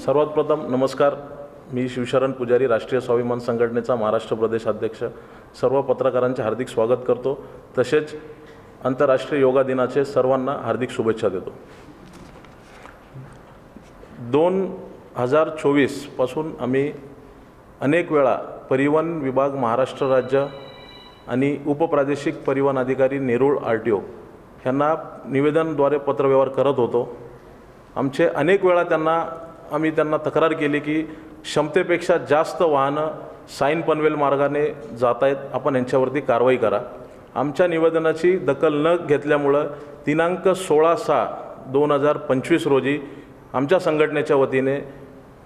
सर्वात प्रथम नमस्कार. मी शिवशरण पुजारी राष्ट्रीय स्वाभिमान संघटनेचा महाराष्ट्र प्रदेश अध्यक्ष. सर्व पत्रकारांचे हार्दिक स्वागत करतो. तसेच आंतरराष्ट्रीय योगा दिनाचे सर्वांना हार्दिक शुभेच्छा देतो. दोन हजार चोवीसपासून आम्ही अनेक वेळा परिवहन विभाग महाराष्ट्र राज्य आणि उपप्रादेशिक परिवहन अधिकारी नेरूळ आर टी ओ ह्यांना निवेदनद्वारे पत्रव्यवहार करत होतो. आमचे अनेक वेळा त्यांना आम्ही त्यांना तक्रार केली की क्षमतेपेक्षा जास्त वाहनं साईन पनवेल मार्गाने जात आहेत आपण यांच्यावरती कारवाई करा. आमच्या निवेदनाची दखल न घेतल्यामुळं दिनांक सोळा सहा दोन हजार पंचवीस रोजी आमच्या संघटनेच्या वतीने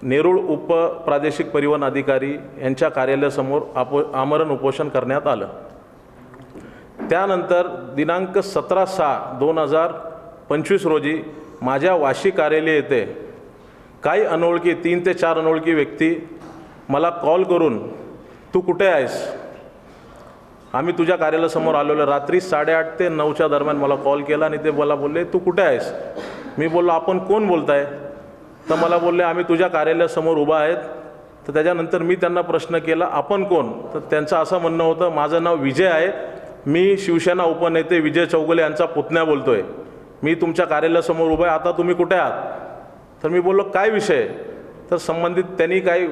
नेरूळ उपप्रादेशिक परिवहन अधिकारी यांच्या कार्यालयासमोर आपो आमरण उपोषण करण्यात आलं. त्यानंतर दिनांक सतरा सहा दोन हजार पंचवीस रोजी माझ्या वाशी कार्यालय येथे काही अनोळखी तीन ते चार अनोळखी व्यक्ती मला कॉल करून तू कुठे आहेस? आम्ही तुझ्या कार्यालयासमोर आलेलो. रात्री साडेआठ ते नऊच्या दरम्यान मला कॉल केला आणि ते मला बोलले तू कुठे आहेस? मी बोललो आपण कोण बोलताय? तर मला बोलले आम्ही तुझ्या कार्यालयासमोर उभा आहेत. तर त्याच्यानंतर मी त्यांना प्रश्न केला आपण कोण? तर त्यांचं असं म्हणणं होतं माझं नाव विजय आहे. मी शिवसेना उपनेते विजय चौगले यांचा पुतण्या बोलतोय. मी तुमच्या कार्यालयासमोर उभा आहे. आता तुम्ही कुठे आहात? तर मी बोललो काय विषय? तर संबंधित त्यांनी काही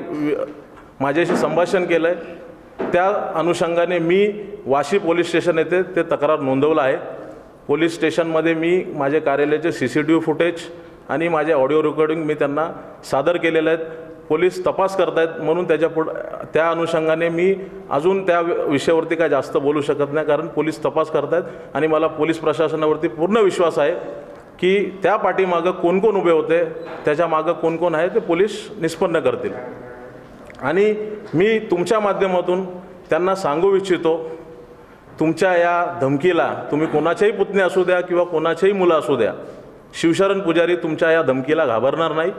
माझ्याशी संभाषण केलं आहे त्या अनुषंगाने मी वाशी पोलीस स्टेशन येथे ते तक्रार नोंदवलं आहे. पोलीस स्टेशनमध्ये मी माझे कार्यालयाचे C C T V footage आणि माझे ऑडिओ रेकॉर्डिंग मी त्यांना सादर केलेले आहेत. पोलीस तपास करतायत म्हणून त्याच्या पुढ त्या अनुषंगाने मी अजून त्या विषयावरती काय जास्त बोलू शकत नाही कारण पोलीस तपास करतायत आणि मला पोलीस प्रशासनावरती पूर्ण विश्वास आहे. की त्या पाठीमागं कोण कोण उभे होते त्याच्या मागं कोण कोण आहे ते पोलीस निष्पन्न करतील. आणि मी तुमच्या माध्यमातून त्यांना सांगू इच्छितो तुमच्या या धमकीला तुम्ही कोणाच्याही पुतणी असू द्या किंवा कोणाच्याही मुलं असू द्या शिवशरण पुजारी तुमच्या या धमकीला घाबरणार नाही.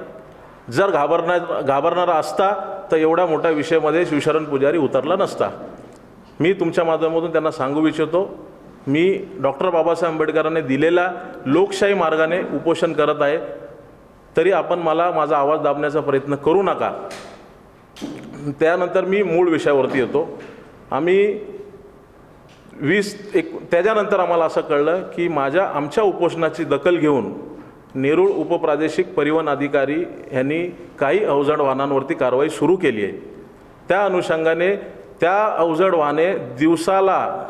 जर घाबरणार घाबरणारा असता तर एवढ्या मोठ्या विषयामध्ये शिवशरण पुजारी उतरला नसता. मी तुमच्या माध्यमातून त्यांना सांगू इच्छितो मी डॉक्टर बाबासाहेब आंबेडकरांनी दिलेला लोकशाही मार्गाने उपोषण करत आहे. तरी आपण मला माझा आवाज दाबण्याचा प्रयत्न करू नका. त्यानंतर मी मूळ विषयावरती येतो. आम्ही वीस एक त्याच्यानंतर आम्हाला असं कळलं की माझ्या आमच्या उपोषणाची दखल घेऊन नेरूळ उपप्रादेशिक परिवहन अधिकारी यांनी काही अवजड वाहनांवरती कारवाई सुरू केली आहे. त्या अनुषंगाने त्या अवजड वाहने दिवसाला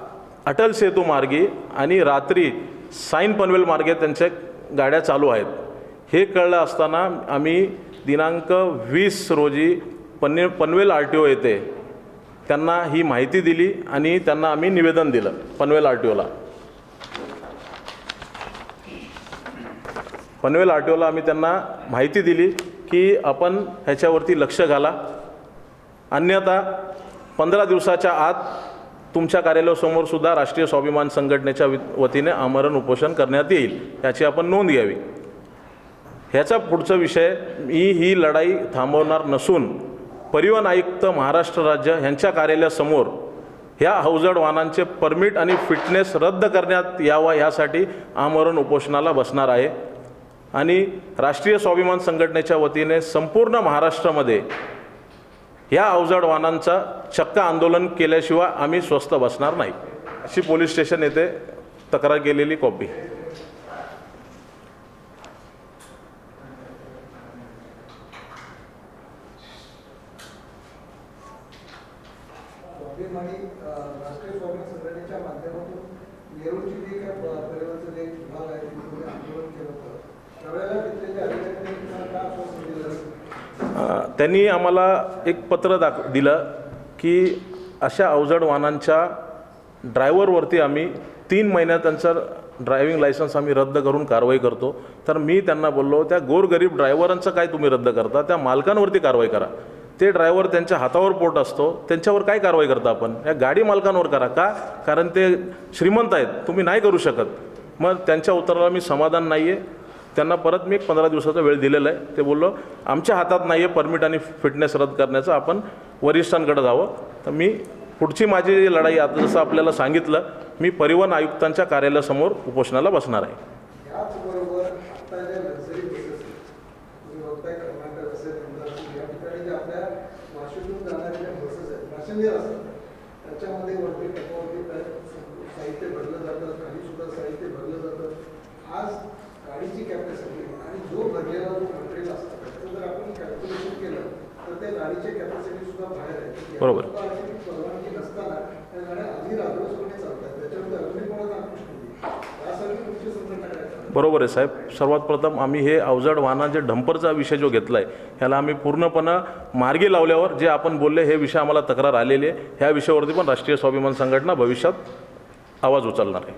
अटल सेतू मार्गे आणि रात्री साईन पनवेल मार्गे त्यांच्या गाड्या चालू आहेत. हे कळलं असताना आम्ही दिनांक वीस रोजी पन्ने पनवेल आर टी ओ येथे त्यांना ही माहिती दिली आणि त्यांना आम्ही निवेदन दिलं पनवेल आर टी ओला पनवेल आर टी ओला आम्ही त्यांना माहिती दिली की आपण ह्याच्यावरती लक्ष घाला. अन्यथा पंधरा दिवसाच्या आत तुमच्या कार्यालयासमोर सुद्धा राष्ट्रीय स्वाभिमान संघटनेच्या वतीने आमरण उपोषण करण्यात येईल याची आपण नोंद घ्यावी. ह्याचा पुढचा विषय मी ही लढाई थांबवणार नसून परिवहन आयुक्त महाराष्ट्र राज्य यांच्या कार्यालयासमोर ह्या अवजड वाहनांचे परमिट आणि फिटनेस रद्द करण्यात यावा यासाठी आमरण उपोषणाला बसणार आहे. आणि राष्ट्रीय स्वाभिमान संघटनेच्या वतीने संपूर्ण महाराष्ट्रामध्ये या अवजड वाहनांचा चक्क आंदोलन केल्याशिवाय आम्ही स्वस्त बसणार नाही. अशी पोलीस स्टेशन येथे तक्रार केलेली कॉपी स्वाभिमान आणि अ, राष्ट्रीय स्वाभिमान संघटनेच्या माध्यमातून नेरूळची जी काय प- परिवहनचं जे विभाग आहे तिथे तुम्ही आंदोलन केलं होतं त्यावेळेला तिथले जे अधिकारी आहेत, तुम्हाला काय आश्वासन दिलं अ, त्यांनी आम्हाला एक पत्र दाख दिलं की अशा अवजड वाहनांच्या ड्रायव्हरवरती आम्ही तीन महिन्यात त्यांचं ड्रायव्हिंग लायसन्स आम्ही रद्द करून कारवाई करतो. तर मी त्यांना बोललो त्या गोरगरीब ड्रायव्हरांचं काय तुम्ही रद्द करता? त्या मालकांवरती कारवाई करा. ते ड्रायव्हर त्यांच्या हातावर पोट असतो त्यांच्यावर काय कारवाई करता आपण? या गाडी मालकांवर करा का? कारण ते श्रीमंत आहेत तुम्ही नाही करू शकत. मग त्यांच्या उत्तराला मी समाधान नाही आहे त्यांना परत मी एक पंधरा दिवसाचा वेळ दिलेला आहे. ते बोललो आमच्या हातात नाही आहे परमिट आणि फिटनेस रद्द करण्याचं आपण वरिष्ठांकडे जावं. तर मी पुढची माझी जी लढाई आता जसं आपल्याला सांगितलं मी परिवहन आयुक्तांच्या कार्यालयासमोर उपोषणाला बसणार आहे याचबरोबर आता ज्या लक्झरी बसेस तुम्ही बघताय कर्नाटक असेल आपल्या वाशीतून जाणाऱ्या ज्या बसेस आहेत पॅसेंजर असतात त्याच्यामध्ये वरती टप्प्यावरती काय साहित्य भरलं जातं खाली सुद्धा साहित्य भरलं जातं आज गाडीची कॅपॅसिटी आणि जो भरलेला जो मटेरियल असतं त्याचं जर आपण कॅल्क्युलेशन केलं तर त्या गाडीची कॅपॅसिटी सुद्धा बाहेर आहे बरोबर. याची सुद्धा अशी परवानगी नसताना त्या गाड्या आधी रात्रसपणे चालतात त्याच्यामध्ये अजूनही कोणाचा अंकुश नाही यासाठी तुमची संघटना काय बरोबर. बरोबर आहे साहेब. सर्वात प्रथम आम्ही हे अवजड वाहनांचे ढंपरचा विषय जो घेतला आहे ह्याला आम्ही पूर्णपणे मार्गी लावल्यावर जे आपण बोलले हे विषय आम्हाला तक्रार आलेले आहे. ह्या विषयावरती पण राष्ट्रीय स्वाभिमान संघटना भविष्यात आवाज उचलणार आहे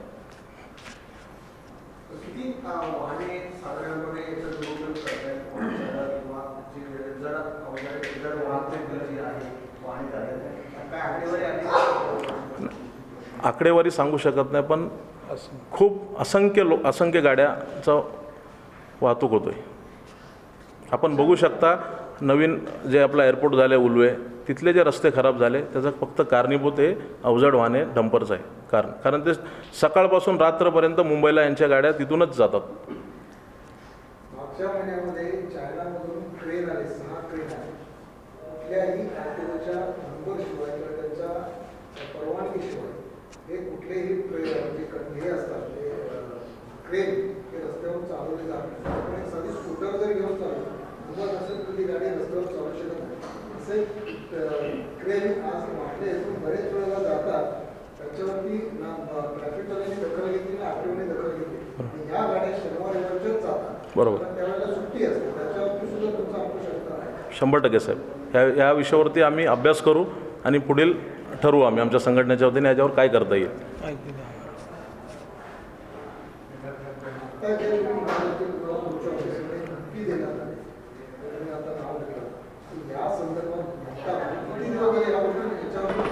किती अ, वाहने साधारणपणे याचा दुरुपयोग करतायत कोणाचं किंवा जे जड अवजारे जड वाहतूक जी आहे वाहने चालत काय आकडेवारी आली आकडेवारी सांगू शकत नाही पण खूप असंख्य लो असंख्य गाड्याचा वाहतूक होतो आहे आपण बघू शकता नवीन जे आपला एअरपोर्ट झाले उलवे तिथले जे रस्ते खराब झाले त्याचं फक्त कारणीभूत हे अवजड वाहने डंपरचं आहे कारण कारण ते सकाळपासून रात्रपर्यंत मुंबईला यांच्या गाड्या तिथूनच जातात. हे कुठलेही म्हणजे हे असतात ते ट्रेन हे रस्त्यावर चालवले जात एक साधी स्कूटर जर घेऊन चाललो मुंबईत असेल गाडी रस्त्यावर चालू शकत नाही. असे आज इथून बरेच वेळेला जातात. त्याच्यावरती ट्रॅफिकवाल्यांनी दखल घेतली ना दखल घेतली. ह्या गाड्या शनिवार रविवारच्याच जातात. बरोबर. पण त्यावेळेला सुट्टी असते. त्याच्यावरती सुद्धा तुमचा अंकुश शंभर टक्के साहेब. ह्या या विषयावरती आम्ही अभ्यास करू. आणि पुढील ठरवू आम्ही. आमच्या संघटनेच्या वतीने याच्यावर काय करता येईल? आता जे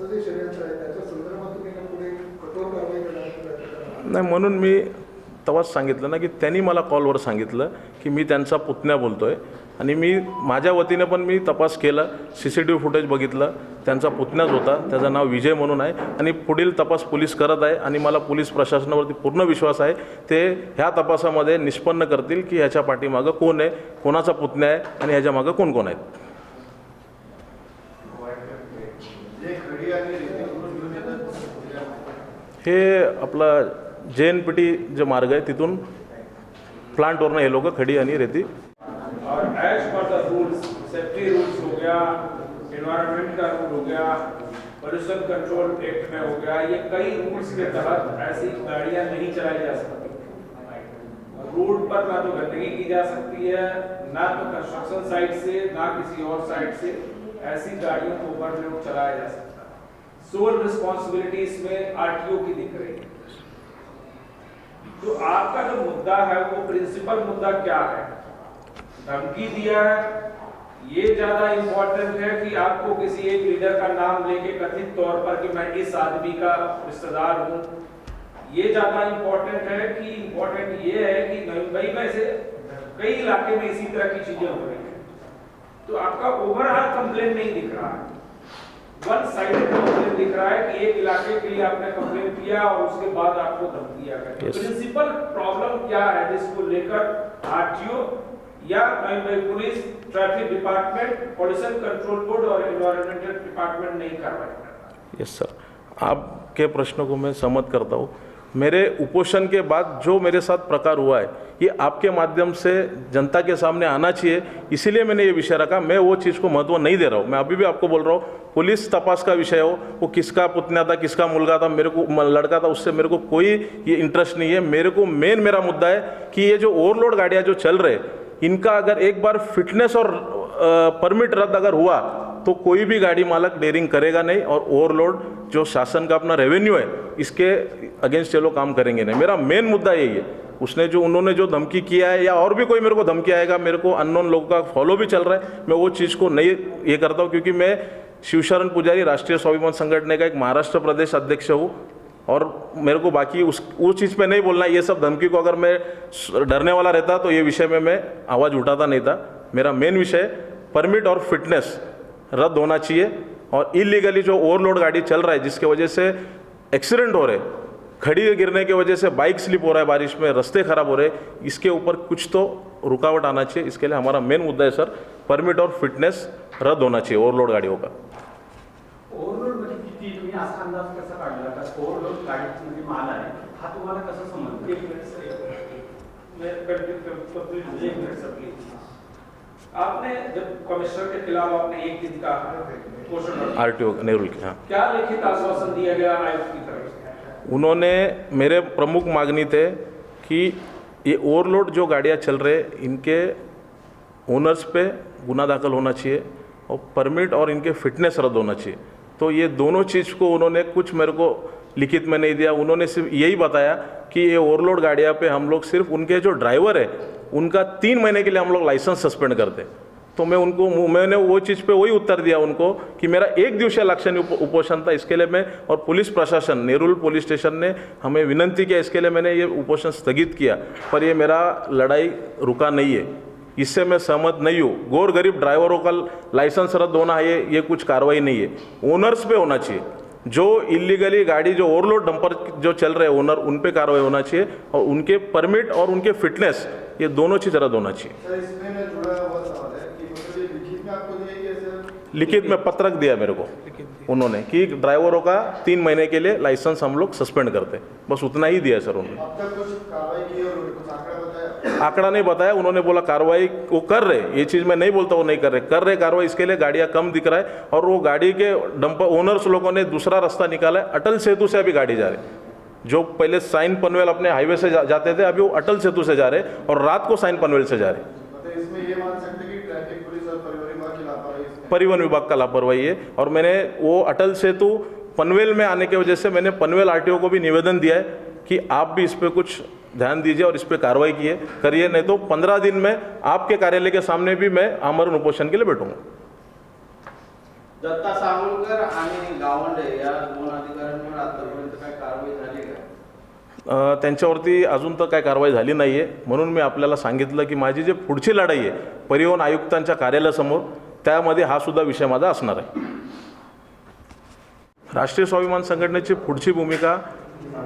जे षडयंत्र आहे त्याच्या संदर्भात तुम्ही पुढे कठोर कारवाई करण्याचा प्रयत्न नाही म्हणून मी तेव्हाच सांगितलं ना की त्यांनी मला कॉलवर सांगितलं की मी त्यांचा पुतण्या बोलतो आहे आणि मी माझ्या वतीने पण मी तपास केला C C T V footage बघितलं त्यांचा पुतण्याच होता त्याचं नाव विजय म्हणून आहे. आणि पुढील तपास पोलीस करत आहे आणि मला पोलीस प्रशासनावरती पूर्ण विश्वास आहे ते ह्या तपासामध्ये निष्पन्न करतील की ह्याच्या पाठीमागं कोण आहे कोणाचा पुतण्या आहे आणि ह्याच्या मागं कोण कोण आहेत. हे आपला जे एन पी टी जे मार्ग आहे, तिथून प्लांटवरनं हे खडी हो रूल हो गया पोल्यूशन कंट्रोल एक्ट में हो गया, ये कई रूल्स के तहत ऐसी गाड़ियाँ नहीं चलाई जा सकती। रोड पर ना तो गंदगी की जा सकती है, ना तो कंस्ट्रक्शन साइट से, ना किसी और साइट से ऐसी गाड़ियों को ऊपर रोड चलाया जा सकता सोल रिस्पॉन्सिबिलिटी इसमें आरटीओ की दिख रही है। तो आपका जो मुद्दा है, वो प्रिंसिपल मुद्दा क्या है? धमकी दिया है, ये ज़्यादा इम्पोर्टेंट है कि आपको किसी एक लीडर का नाम लेके कथित तौर पर कि मैं इस आदमी का रिश्तेदार हूँ। ये ज़्यादा इम्पोर्टेंट है कि इम्पोर्टेंट ये है कि मुंबई में से कई इलाके में इसी तरह की चीज़ें हो रही हैं। तो आपका ओवरऑल कंप्लेन नहीं दिख रहा है। वन साइडेड कंप्लेन दिख रहा है कि एक इलाके के लिए आपने कंप्लेन किया और उसके बाद आपको धमकी आ गई Yes. प्रिंसिपल प्रॉब्लम क्या है जिसको लेकर आरटीओ या Mumbai police traffic department pollution control board और एनवायरमेंटल डिपार्टमेंट नहीं कार्रवाई कर रहा। यस सर आपके प्रश्नों को मैं सहमत करता हूँ। मेरे उपोषण के बाद जो मेरे साथ प्रकार हुआ है, ये आपके माध्यम से जनता के सामने आना चाहिए। इसीलिए मैंने ये विषय रखा। मैं वो चीज़ को महत्व नहीं दे रहा हूँ। मैं अभी भी आपको बोल रहा हूँ, पुलिस तपास का विषय हो, वो किसका पुतन्या था, किसका मुलगा था, मेरे को लड़का था, उससे मेरे को कोई ये इंटरेस्ट नहीं है। मेरे को मेन मेरा मुद्दा है कि ये जो ओवरलोड गाड़ियाँ जो चल रहे इनका अगर एक बार फिटनेस और परमिट रद्द अगर हुआ तो कोई भी गाड़ी मालक डेयरिंग करेगा नहीं और ओवरलोड जो शासन का अपना रेवेन्यू है, इसके अगेंस्ट ये लोग काम करेंगे नहीं। मेरा मेन मुद्दा यही है। उसने जो उन्होंने जो धमकी किया है या और भी कोई मेरे को धमकी आएगा, मेरे को अननोन लोगों का फॉलो भी चल रहा है, मैं वो चीज़ को नहीं ये करता हूँ क्योंकि मैं शिवशरण पुजारी, राष्ट्रीय स्वाभिमान संगठन का एक महाराष्ट्र प्रदेश अध्यक्ष हूँ और मेरे को बाकी उस उस चीज़ पे नहीं बोलना ये सब धमकी को अगर मैं डरने वाला रहता तो ये विषय में मैं आवाज़ उठाता नहीं था। मेरा मेन विषय परमिट और फिटनेस रद्द होना चाहिए और इलीगली जो ओवरलोड गाड़ी चल रहा है, जिसके वजह से एक्सीडेंट हो रहे, खड़ी गिरने की वजह से बाइक स्लिप हो रहा है बारिश में, रास्ते खराब हो रहे, इसके ऊपर कुछ तो रुकावट आना चाहिए। इसके लिए हमारा मेन मुद्दा है सर परमिट और फिटनेस रद्द होना चाहिए ओवरलोड गाड़ियों का ओव्हरलोड म्हणजे किती तुम्ही असा अंदाज कसा काढला का ओव्हरलोड गाडीमध्ये माल आहे हा तुम्हाला कसा समजला एक मिनट सर, एक मिनट। मैं कंप्लीट कर- कंप्लीट एक मिनट सर प्लीज़ आपने जब कमिश्नर के खिलाफ आपने एक दिन का पोषण रखा, आर टी ओ नेहरू हाँ क्या। लिखित आश्वासन दिया गया आयुक्त की तरफ़ उन्होंने मेरे प्रमुख मांगनी थे कि ये ओवरलोड जो गाड़ियाँ चल रहे इनके ओनर्स पे गुना दाखिल होना चाहिए और परमिट और इनके फिटनेस रद्द होना चाहिए। तो ये दोनों चीज़ को उन्होंने कुछ मेरे को लिखित में नहीं दिया। उन्होंने सिर्फ़ यही बताया कि ये ओवरलोड गाड़ियाँ पे हम लोग सिर्फ़ उनके जो ड्राइवर है उनका तीन महीने के लिए हम लोग लाइसेंस सस्पेंड करते। तो मैं उनको मैंने वो चीज़ पे वही उत्तर दिया उनको कि मेरा एक दिवसीय लाक्षणिक उप, उपोषण था इसके लिए मैं और पुलिस प्रशासन नेरुल पुलिस स्टेशन ने हमें विनंती किया इसके लिए मैंने ये उपोषण स्थगित किया पर ये मेरा लड़ाई रुका नहीं है। इससे मैं सहमत नहीं हूँ। गौर गरीब ड्राइवरों का लाइसेंस रद्द होना है ये कुछ कार्रवाई नहीं है। ओनर्स पे होना चाहिए। जो इलीगली गाड़ी जो ओवरलोड डंपर जो चल रहे ओनर उन पे कार्रवाई होना चाहिए और उनके परमिट और उनके फिटनेस ये दोनों चीज़ रद्द होना चाहिए सर इसमें मैं जुड़ा हुआ सवाल है कि ये लिखित में पत्रक दिया मेरे को उन्होंने कि ड्राइवरों का तीन महीने के लिए लाइसेंस हम लोग सस्पेंड करते। बस उतना ही दिया सर उन्होंने। अब तक कुछ कार्रवाई की और कुछ आंकड़ा नहीं बताया उन्होंने बोला कार्रवाई वो कर रहे ये चीज़ मैं नहीं बोलता वो नहीं कर रहे। कर रहे कार्रवाई इसके लिए गाड़ियाँ कम दिख रहा है और वो गाड़ी के डंपर ओनर्स लोगों ने दूसरा रास्ता निकाला है अटल सेतु से अभी गाड़ी जा रही। जो पहले साइन पनवेल अपने हाईवे से जा, जाते थे अभी वो अटल सेतु से जा रहे और रात को साइन पनवेल से जा रहे इसमें परिवहन विभाग का लापरवाही है। और मैंने वो अटल सेतु पनवेल में आने की वजह से मैंने पनवेल आरटीओ को भी निवेदन दिया है कि आप भी इस पर कुछ ध्यान दीजिए और इस पर कार्रवाई किए करिए नहीं तो पंद्रह दिन में आपके कार्यालय के सामने भी मैं आमरण उपोषण के लिए बैठूँगा। दत्ता सावंकर आणि गावंडे या दोन अधिकाऱ्यांवर आतापर्यंत काय कारवाई झाली का? त्यांच्यावरती अजून तर काय कारवाई झाली नाही आहे म्हणून मी आपल्याला सांगितलं की माझी जी पुढची लढाई आहे परिवहन आयुक्तांच्या कार्यालयासमोर त्यामध्ये हा सुद्धा विषय माझा असणार आहे. राष्ट्रीय स्वाभिमान संघटनेची पुढची भूमिका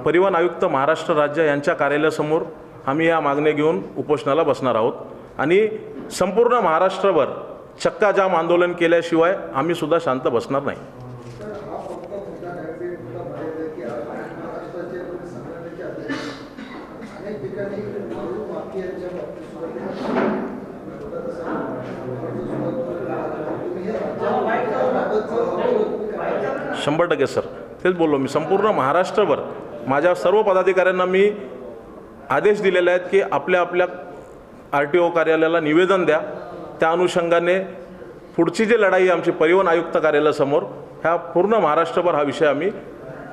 परिवहन आयुक्त महाराष्ट्र राज्य यांच्या कार्यालयासमोर आम्ही या मागण्या घेऊन उपोषणाला बसणार आहोत. आणि संपूर्ण महाराष्ट्रभर चक्काजाम आंदोलन केल्याशिवाय आम्ही सुद्धा शांत बसणार नाही. शंभर टक्के सर. तेच बोललो मी संपूर्ण महाराष्ट्रभर माझ्या सर्व पदाधिकाऱ्यांना मी आदेश दिलेले आहेत की आपल्या आपल्या आर टी ओ कार्यालयाला निवेदन द्या. त्या अनुषंगाने पुढची जी लढाई आमची परिवहन आयुक्त कार्यालयासमोर ह्या पूर्ण महाराष्ट्रभर हा विषय आम्ही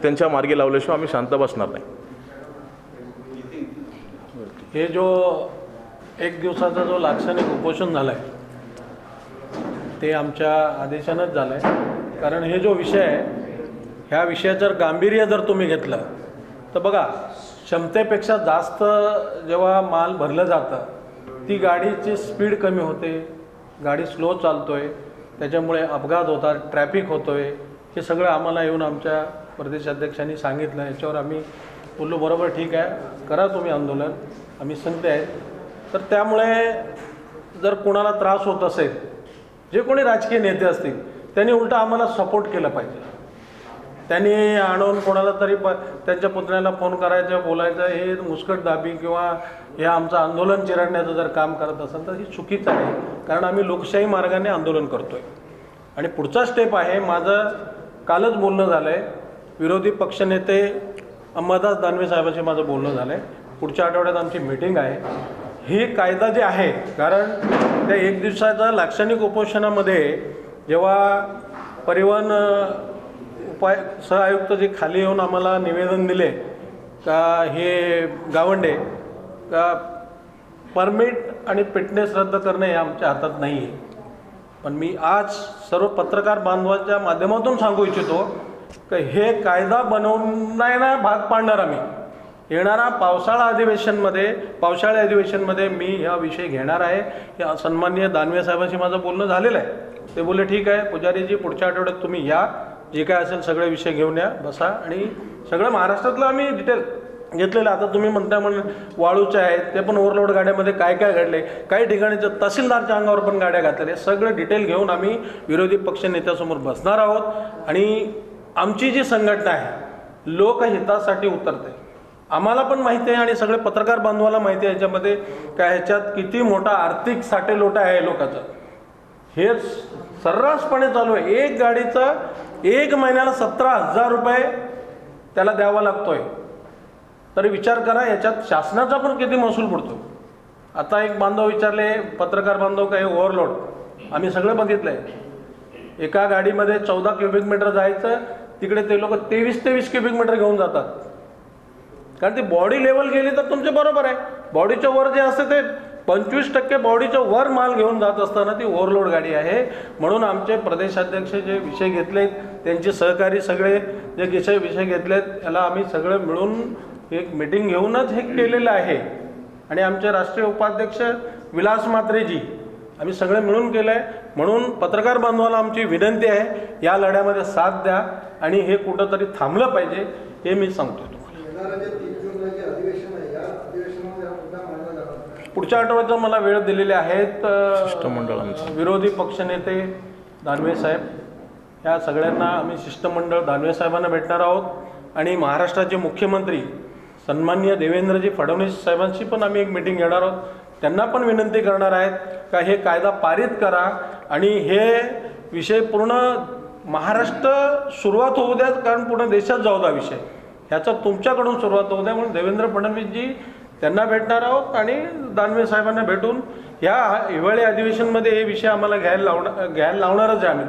त्यांच्या मार्गी लावल्याशिवाय आम्ही शांत बसणार नाही. हे जो एक दिवसाचा जो लाक्षणिक उपोषण झालं आहे ते आमच्या आदेशानंच झालं आहे कारण हे जो विषय आहे ह्या विषयाचं जर गांभीर्य जर तुम्ही घेतलं तर बघा क्षमतेपेक्षा जास्त जेव्हा माल भरलं जातं ती गाडीची स्पीड कमी होते. गाडी स्लो चालतो आहे त्याच्यामुळे अपघात होतात ट्रॅफिक होतो आहे हे सगळं आम्हाला येऊन आमच्या प्रदेशाध्यक्षांनी सांगितलं. याच्यावर आम्ही बोललो बरोबर ठीक आहे करा तुम्ही आंदोलन आम्ही संगते आहेत. तर त्यामुळे जर कोणाला त्रास होत असेल जे कोणी राजकीय नेते असतील त्यांनी उलटं आम्हाला सपोर्ट केलं पाहिजे. त्यांनी आणून कोणाला तरी प त्यांच्या पुतण्याला फोन करायचं बोलायचं हे मुस्कट दाबी किंवा हे आमचं आंदोलन चिरडण्याचं जर काम करत असेल तर हे चुकीचं आहे. कारण आम्ही लोकशाही मार्गाने आंदोलन करतो आहे आणि पुढचा स्टेप आहे माझं कालच बोलणं झालं आहे विरोधी पक्षनेते अंबादास दानवे साहेबांशी माझं बोलणं झालं आहे पुढच्या आठवड्यात आमची मीटिंग आहे. ही कायदा जे आहे कारण त्या एक दिवसाच्या लाक्षणिक उपोषणामध्ये जेव्हा परिवहन उपाय सहआयुक्त जे खाली येऊन आम्हाला निवेदन दिले का हे गावंडे का परमिट आणि फिटनेस रद्द करणे हे आमच्या हातात नाही आहे पण मी आज सर्व पत्रकार बांधवाच्या माध्यमातून सांगू इच्छितो का हे कायदा बनवण्याला भाग पाडणार आम्ही. येणारा पावसाळा अधिवेशनमध्ये पावसाळी अधिवेशनमध्ये मी हा विषय घेणार आहे. या सन्माननीय दानवे साहेबांशी माझं बोलणं झालेलं आहे. ते बोलले ठीक आहे पुजारीजी पुढच्या आठवड्यात तुम्ही या. जे काय असेल सगळे विषय घेऊन या बसा. आणि सगळं महाराष्ट्रातलं आम्ही डिटेल घेतलेलं आता तुम्ही म्हणता म्हणून वाळूचे आहेत ते पण ओव्हरलोड गाड्यामध्ये काय काय घडले काही ठिकाणी तहसीलदारच्या अंगावर पण गाड्या घातलेल्या सगळं डिटेल घेऊन आम्ही विरोधी पक्ष नेत्यासमोर बसणार आहोत. आणि आमची जी संघटना आहे लोकहितासाठी उतरते. आम्हाला पण माहिती आहे आणि सगळे पत्रकार बांधवाला माहिती आहे याच्यामध्ये काय ह्याच्यात किती मोठा आर्थिक साठेलोटा आहे लोकाचा. हे सर्रासपणे चालू आहे. एक गाडीचा एक महिन्याला सतरा हजार रुपये त्याला द्यावा लागतोय. तरी विचार करा याच्यात शासनाचा पण किती महसूल पडतो. आता एक बांधव विचारले पत्रकार बांधव काय ओव्हरलोड आम्ही सगळं बघितलं आहे एका गाडीमध्ये चौदा क्युबिक मीटर जायचं तिकडे ते लोक तेवीस तेवीस क्युबिक मीटर घेऊन जातात. कारण ती बॉडी लेवल गेली तर तुमचे बरोबर आहे. बॉडीच्या वर जे असते ते पंचवीस टक्के बॉडीच्या वर माल घेऊन जात असताना ती ओव्हरलोड गाडी आहे. म्हणून आमचे प्रदेशाध्यक्ष जे विषय घेतलेत त्यांचे सहकारी सगळे जे विषय विषय घेतलेत याला आम्ही सगळं मिळून एक मिटिंग घेऊनच हे केलेलं आहे. आणि आमचे राष्ट्रीय उपाध्यक्ष विलास मात्रेजी आम्ही सगळे मिळून केलं आहे म्हणून पत्रकार बांधवाला आमची विनंती आहे या लढ्यामध्ये साथ द्या आणि हे कुठंतरी थांबलं पाहिजे हे मी सांगतो तुम्हाला येणारं जे तीन जूनला जे अधिवेशन आहे या अधिवेशनामध्ये हा मुद्दा मांडला जाणार नाही. पुढच्या आठवड्यात मला वेळ दिलेले आहेत अ, शिष्टमंडळांचं. विरोधी पक्षनेते दानवे साहेब ह्या सगळ्यांना आम्ही शिष्टमंडळ दानवे साहेबांना भेटणार आहोत. आणि महाराष्ट्राचे मुख्यमंत्री सन्माननीय देवेंद्रजी फडणवीस साहेबांशी पण आम्ही एक मिटिंग घेणार आहोत. त्यांना पण विनंती करणार आहेत का हे कायदा पारित करा आणि हे विषय पूर्ण महाराष्ट्र सुरुवात होऊ द्यात कारण पूर्ण देशात जाऊ द्या विषय. ह्याचा तुमच्याकडून सुरुवात होऊ द्या म्हणून देवेंद्र फडणवीसजी त्यांना भेटणार आहोत आणि दानवे साहेबांना भेटून या हिवाळी अधिवेशनमध्ये हे विषय आम्हाला घ्यायला लावणार घ्यायला लावणारच आहे आम्ही.